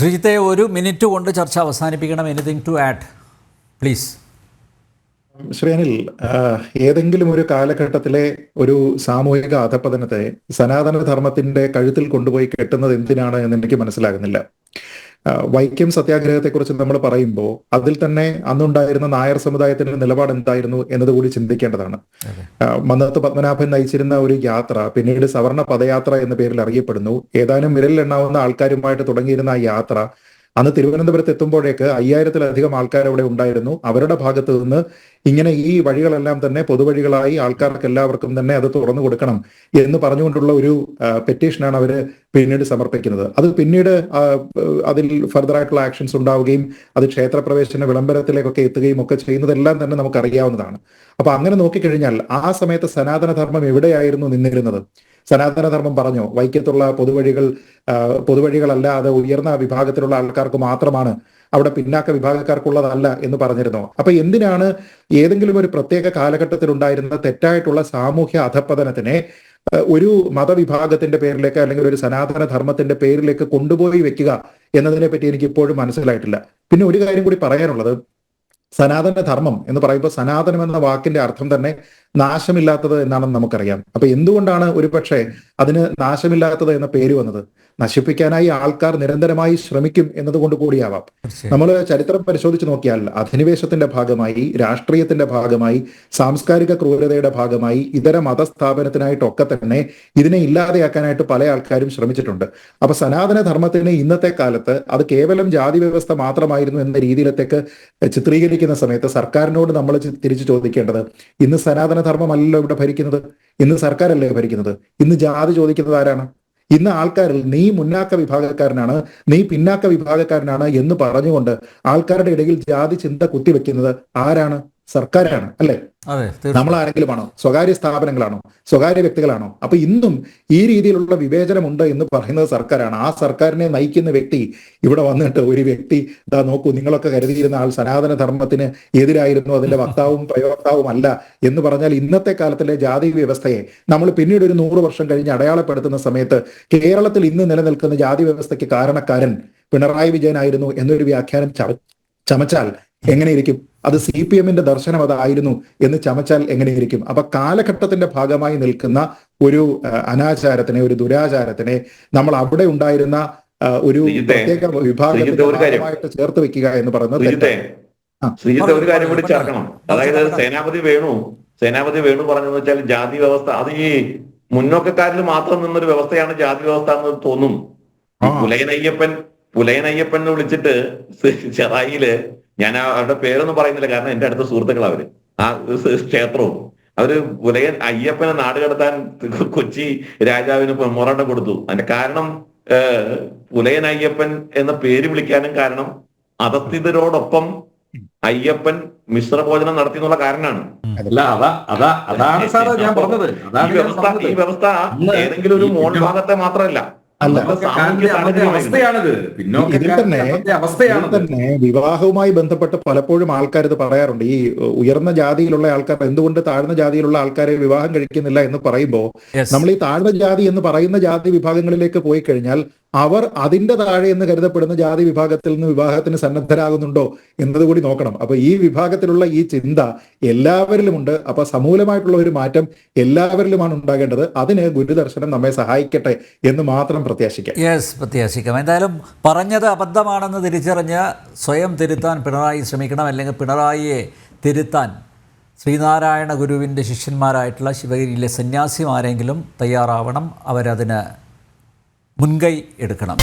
ശ്രീജിത്തെ ഒരു മിനിറ്റ് കൊണ്ട് ചർച്ച അവസാനിപ്പിക്കണം. Anything to add please Shri Anil ഏതെങ്കിലും ഒരു കാലഘട്ടത്തിലെ ഒരു സാമൂഹിക അധപ്പതനത്തെ സനാതന ധർമ്മത്തിന്റെ കഴുത്തിൽ കൊണ്ടുപോയി കെട്ടുന്നത് എന്തിനാണ് എന്ന് എനിക്ക് മനസ്സിലാകുന്നില്ല. വൈക്കം സത്യാഗ്രഹത്തെക്കുറിച്ച് നമ്മൾ പറയുമ്പോൾ അതിൽ തന്നെ അന്നുണ്ടായിരുന്ന നായർ സമുദായത്തിന്റെ നിലപാട് എന്തായിരുന്നു എന്നതുകൂടി ചിന്തിക്കേണ്ടതാണ്. മന്നത്ത് പത്മനാഭൻ നയിച്ചിരുന്ന ഒരു യാത്ര പിന്നീട് സവർണ പദയാത്ര എന്ന പേരിൽ അറിയപ്പെടുന്നു. ഏതാനും വിരലിലെണ്ണാവുന്ന ആൾക്കാരുമായിട്ട് തുടങ്ങിയിരുന്ന ആ യാത്ര അന്ന് തിരുവനന്തപുരത്ത് എത്തുമ്പോഴേക്ക് അയ്യായിരത്തിലധികം ആൾക്കാർ അവിടെ ഉണ്ടായിരുന്നു. അവരുടെ ഭാഗത്ത് നിന്ന് ഇങ്ങനെ ഈ വഴികളെല്ലാം തന്നെ പൊതുവഴികളായി ആൾക്കാർക്ക് എല്ലാവർക്കും തന്നെ അത് തുറന്നു കൊടുക്കണം എന്ന് പറഞ്ഞുകൊണ്ടുള്ള ഒരു പെറ്റീഷനാണ് അവർ പിന്നീട് സമർപ്പിക്കുന്നത്. അത് പിന്നീട് അതിൽ ഫർദർ ആയിട്ടുള്ള ആക്ഷൻസ് ഉണ്ടാവുകയും അത് ക്ഷേത്രപ്രവേശന വിളംബരത്തിലേക്കൊക്കെ എത്തുകയും ഒക്കെ ചെയ്യുന്നതെല്ലാം തന്നെ നമുക്ക് അറിയാവുന്നതാണ് അപ്പൊ അങ്ങനെ നോക്കിക്കഴിഞ്ഞാൽ ആ സമയത്ത് സനാതനധർമ്മം എവിടെയായിരുന്നു നിന്നിരുന്നത്? സനാതനധർമ്മം പറഞ്ഞു. വൈക്കത്തുള്ള പൊതുവഴികൾ പൊതുവഴികളല്ല പൊതുവഴികളല്ലാതെ ഉയർന്ന വിഭാഗത്തിലുള്ള ആൾക്കാർക്ക് മാത്രമാണ് അവിടെ പിന്നാക്ക വിഭാഗക്കാർക്കുള്ളതല്ല എന്ന് പറഞ്ഞിരുന്നു അപ്പൊ എന്തിനാണ് ഏതെങ്കിലും ഒരു പ്രത്യേക കാലഘട്ടത്തിൽ ഉണ്ടായിരുന്ന തെറ്റായിട്ടുള്ള സാമൂഹ്യ അധപ്പതനത്തിനെ ഒരു മതവിഭാഗത്തിന്റെ പേരിലേക്ക് അല്ലെങ്കിൽ ഒരു സനാതന ധർമ്മത്തിന്റെ പേരിലേക്ക് കൊണ്ടുപോയി വെക്കുക എന്നതിനെ പറ്റി എനിക്ക് ഇപ്പോഴും മനസ്സിലായിട്ടില്ല. പിന്നെ ഒരു കാര്യം കൂടി പറയാനുള്ളത് സനാതന ധർമ്മം എന്ന് പറയുമ്പോൾ സനാതനം എന്ന വാക്കിന്റെ അർത്ഥം തന്നെ നാശമില്ലാത്തത് എന്നാണെന്ന് നമുക്കറിയാം. അപ്പൊ എന്തുകൊണ്ടാണ് ഒരുപക്ഷെ അതിന് നാശമില്ലാത്തത് എന്ന പേര് വന്നത്? നശിപ്പിക്കാനായി ആൾക്കാർ നിരന്തരമായി ശ്രമിക്കും എന്നതുകൊണ്ട് കൂടിയാവാം. നമ്മൾ ചരിത്രം പരിശോധിച്ച് നോക്കിയാൽ അധിനിവേശത്തിന്റെ ഭാഗമായി രാഷ്ട്രീയത്തിന്റെ ഭാഗമായി സാംസ്കാരിക ക്രൂരതയുടെ ഭാഗമായി ഇതര മതസ്ഥാപനത്തിനായിട്ടൊക്കെ തന്നെ ഇതിനെ ഇല്ലാതെയാക്കാനായിട്ട് പല ആൾക്കാരും ശ്രമിച്ചിട്ടുണ്ട്. അപ്പൊ സനാതന ധർമ്മത്തിന് ഇന്നത്തെ കാലത്ത് അത് കേവലം ജാതി വ്യവസ്ഥ മാത്രമായിരുന്നു എന്ന രീതിയിലത്തേക്ക് ചിത്രീകരിക്കുന്ന സമയത്ത് സർക്കാരിനോട് നമ്മൾ തിരിച്ചു ചോദിക്കേണ്ടത് ഇന്ന് സനാതന ധർമ്മമല്ലല്ലോ ഇവിടെ ഭരിക്കുന്നത്? ഇന്ന് സർക്കാരല്ലേ ഭരിക്കുന്നത്? ഇന്ന് ജാതി ചോദിക്കുന്നത് ആരാണ്? ഇന്ന് ആൾക്കാരിൽ നീ മുന്നാക്ക വിഭാഗക്കാരനാണ് നീ പിന്നാക്ക വിഭാഗക്കാരനാണ് എന്ന് പറഞ്ഞുകൊണ്ട് ആൾക്കാരുടെ ഇടയിൽ ജാതി ചിന്ത കുത്തിവെക്കുന്നത് ആരാണ്? സർക്കാരാണ് അല്ലെ? അതെ ആരെങ്കിലും നമ്മൾ ആരെങ്കിലുമാണോ സ്വകാര്യ സ്ഥാപനങ്ങളാണോ? സ്വകാര്യ വ്യക്തികളാണോ? അപ്പൊ ഇന്നും ഈ രീതിയിലുള്ള വിവേചനമുണ്ട് എന്ന് പറയുന്നത് സർക്കാരാണ്. ആ സർക്കാരിനെ നയിക്കുന്ന വ്യക്തി ഇവിടെ വന്നിട്ട് ഒരു വ്യക്തി ഇതാ നോക്കൂ നിങ്ങളൊക്കെ കരുതിയിരുന്ന ആൾ സനാതന ധർമ്മത്തിന് എതിരായിരുന്നു അതിന്റെ വക്താവും പ്രയോക്താവും അല്ല എന്ന് പറഞ്ഞാൽ ഇന്നത്തെ കാലത്തിലെ ജാതി വ്യവസ്ഥയെ നമ്മൾ പിന്നീട് ഒരു നൂറ് വർഷം കഴിഞ്ഞ് അടയാളപ്പെടുത്തുന്ന സമയത്ത് കേരളത്തിൽ ഇന്ന് നിലനിൽക്കുന്ന ജാതി വ്യവസ്ഥയ്ക്ക് കാരണക്കാരൻ പിണറായി വിജയനായിരുന്നു എന്നൊരു വ്യാഖ്യാനം ചമച്ചാൽ എങ്ങനെയിരിക്കും? അത് സി പി എമ്മിന്റെ ദർശനം അതായിരുന്നു എന്ന് ചമച്ചാൽ എങ്ങനെയിരിക്കും? അപ്പൊ കാലഘട്ടത്തിന്റെ ഭാഗമായി നിൽക്കുന്ന ഒരു അനാചാരത്തിനെ ഒരു ദുരാചാരത്തിനെ നമ്മൾ അവിടെ ഉണ്ടായിരുന്ന ഒരു പ്രത്യേക വിഭാഗമായിട്ട് ചേർത്ത് വെക്കുക എന്ന് പറയുന്നത് ശ്രീജിത്തെ ഒരു കാര്യം കൂടി ചേർക്കണം. അതായത്. സേനാപതി വേണു സേനാപതി വേണു പറഞ്ഞെന്ന് വെച്ചാൽ ജാതി വ്യവസ്ഥ അത് ഈ മുന്നോക്കക്കാരിൽ മാത്രം നിന്നൊരു വ്യവസ്ഥയാണ് ജാതി വ്യവസ്ഥ എന്ന് തോന്നും. പുലയനയ്യപ്പൻ പുലയനയ്യപ്പൻ എന്ന് വിളിച്ചിട്ട് ചെറായിൽ ഞാൻ അവരുടെ പേരൊന്നും പറയുന്നില്ല. കാരണം എന്റെ അടുത്ത സുഹൃത്തുക്കൾ അവർ. ആ ക്ഷേത്രവും. അവർ പുലയൻ അയ്യപ്പനെ നാട് കടത്താൻ കൊച്ചി രാജാവിന് മൊറണ്ട കൊടുത്തു. അതിന്റെ കാരണം പുലയൻ അയ്യപ്പൻ എന്ന പേര് വിളിക്കാനും കാരണം അധസ്ഥിതരോടൊപ്പം അയ്യപ്പൻ മിശ്രഭോജനം നടത്തി എന്നുള്ള കാരണമാണ് അല്ല അതാ അതാ അതാണ് സാറേ ഞാൻ പറഞ്ഞത്. ഈ വ്യവസ്ഥ ഈ വ്യവസ്ഥ ഏതെങ്കിലും ഒരു മോൾ ഭാഗത്തെ മാത്രമല്ല. അല്ല. ഇതിൽ ഇതിൽ തന്നെ വിവാഹവുമായി ബന്ധപ്പെട്ട് പലപ്പോഴും ആൾക്കാർ ഇത് പറയാറുണ്ട്. ഈ ഉയർന്ന ജാതിയിലുള്ള ആൾക്കാർ എന്തുകൊണ്ട് താഴ്ന്ന ജാതിയിലുള്ള ആൾക്കാരെ വിവാഹം കഴിക്കുന്നില്ല എന്ന് പറയുമ്പോൾ നമ്മൾ ഈ താഴ്ന്ന ജാതി എന്ന് പറയുന്ന ജാതി വിഭാഗങ്ങളിലേക്ക് പോയി കഴിഞ്ഞാൽ അവർ അതിന്റെ താഴെ എന്ന് കരുതപ്പെടുന്ന ജാതി വിഭാഗത്തിൽ നിന്ന് വിവാഹത്തിന് സന്നദ്ധരാകുന്നുണ്ടോ എന്നതുകൂടി നോക്കണം. അപ്പൊ ഈ വിഭാഗത്തിലുള്ള ഈ ചിന്ത എല്ലാവരിലുമുണ്ട്. അപ്പൊ സമൂലമായിട്ടുള്ള ഒരു മാറ്റം എല്ലാവരിലുമാണ് ഉണ്ടാകേണ്ടത്. അതിന് ഗുരുദർശനം നമ്മെ സഹായിക്കട്ടെ എന്ന് മാത്രം പ്രത്യാശിക്കാം. യെസ് പ്രത്യാശിക്കാം. എന്തായാലും പറഞ്ഞത് അബദ്ധമാണെന്ന് തിരിച്ചറിഞ്ഞ് സ്വയം തിരുത്താൻ പിണറായി ശ്രമിക്കണം അല്ലെങ്കിൽ പിണറായിയെ തിരുത്താൻ ശ്രീനാരായണ ഗുരുവിന്റെ ശിഷ്യന്മാരായിട്ടുള്ള ശിവഗിരിയിലെ സന്യാസിമാരെങ്കിലും തയ്യാറാവണം. അവരതിന് മുൻകൈ എടുക്കണം.